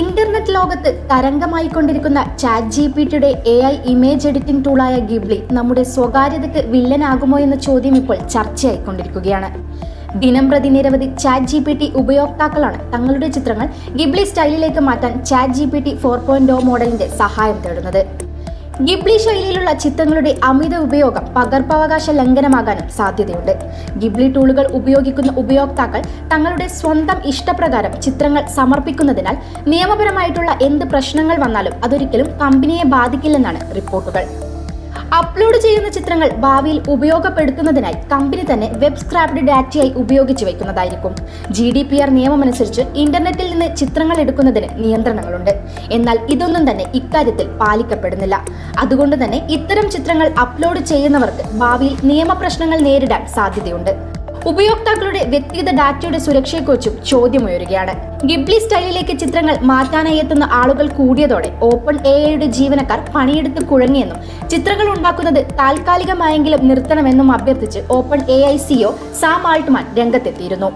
Internet ലോകത്ത് തരംഗമായിക്കൊണ്ടിരിക്കുന്ന chat G P ടിയുടെ എ ഐ ഇമേജ് എഡിറ്റിംഗ് ടൂളായ ഗിബ്ലി നമ്മുടെ സ്വകാര്യതയ്ക്ക് വില്ലനാകുമോ എന്ന ചോദ്യം ഇപ്പോൾ ചർച്ചയായിക്കൊണ്ടിരിക്കുകയാണ്. ദിനം പ്രതി നിരവധി ചാറ്റ് ജി പി ടി ഉപയോക്താക്കളാണ് തങ്ങളുടെ ചിത്രങ്ങൾ ഗിബ്ലി സ്റ്റൈലിലേക്ക് മാറ്റാൻ chat G P T four point മോഡലിന്റെ സഹായം തേടുന്നത്. ഗിബ്ലി ശൈലിയിലുള്ള ചിത്രങ്ങളുടെ അമിത ഉപയോഗം പകർപ്പവകാശ ലംഘനമാകാനും സാധ്യതയുണ്ട്. ഗിബ്ലി ടൂളുകൾ ഉപയോഗിക്കുന്ന ഉപയോക്താക്കൾ തങ്ങളുടെ സ്വന്തം ഇഷ്ടപ്രകാരം ചിത്രങ്ങൾ സമർപ്പിക്കുന്നതിനാൽ നിയമപരമായിട്ടുള്ള എന്ത് പ്രശ്നങ്ങൾ വന്നാലും അതൊരിക്കലും കമ്പനിയെ ബാധിക്കില്ലെന്നാണ് റിപ്പോർട്ടുകൾ. അപ്ലോഡ് ചെയ്യുന്ന ചിത്രങ്ങൾ ഭാവിയിൽ ഉപയോഗപ്പെടുത്തുന്നതിനായി കമ്പനി തന്നെ വെബ് സ്ക്രാപ്ഡ് ഡാറ്റയായി ഉപയോഗിച്ച് വയ്ക്കുന്നതായിരിക്കും. ജി ഡി പി ആർ നിയമമനുസരിച്ച് ഇന്റർനെറ്റിൽ നിന്ന് ചിത്രങ്ങൾ എടുക്കുന്നതിന് നിയന്ത്രണങ്ങളുണ്ട്. എന്നാൽ ഇതൊന്നും തന്നെ ഇക്കാര്യത്തിൽ പാലിക്കപ്പെടുന്നില്ല. അതുകൊണ്ട് തന്നെ ഇത്തരം ചിത്രങ്ങൾ അപ്ലോഡ് ചെയ്യുന്നവർക്ക് ഭാവിയിൽ നിയമപ്രശ്നങ്ങൾ നേരിടാൻ സാധ്യതയുണ്ട്. ഉപയോക്താക്കളുടെ വ്യക്തിഗത ഡാറ്റയുടെ സുരക്ഷയെക്കുറിച്ചും ചോദ്യമുയരുകയാണ്. ഗിബ്ലി സ്റ്റൈലിലേക്ക് ചിത്രങ്ങൾ മാറ്റാനായി എത്തുന്ന ആളുകൾ കൂടിയതോടെ ഓപ്പൺ എ ഐയുടെ ജീവനക്കാർ പണിയെടുത്ത് കുഴങ്ങിയെന്നും ചിത്രങ്ങൾ ഉണ്ടാക്കുന്നത് താൽക്കാലികമായെങ്കിലും നിർത്തണമെന്നും അഭ്യർത്ഥിച്ച് Open A I CEO Sam Altman രംഗത്തെത്തിയിരുന്നു.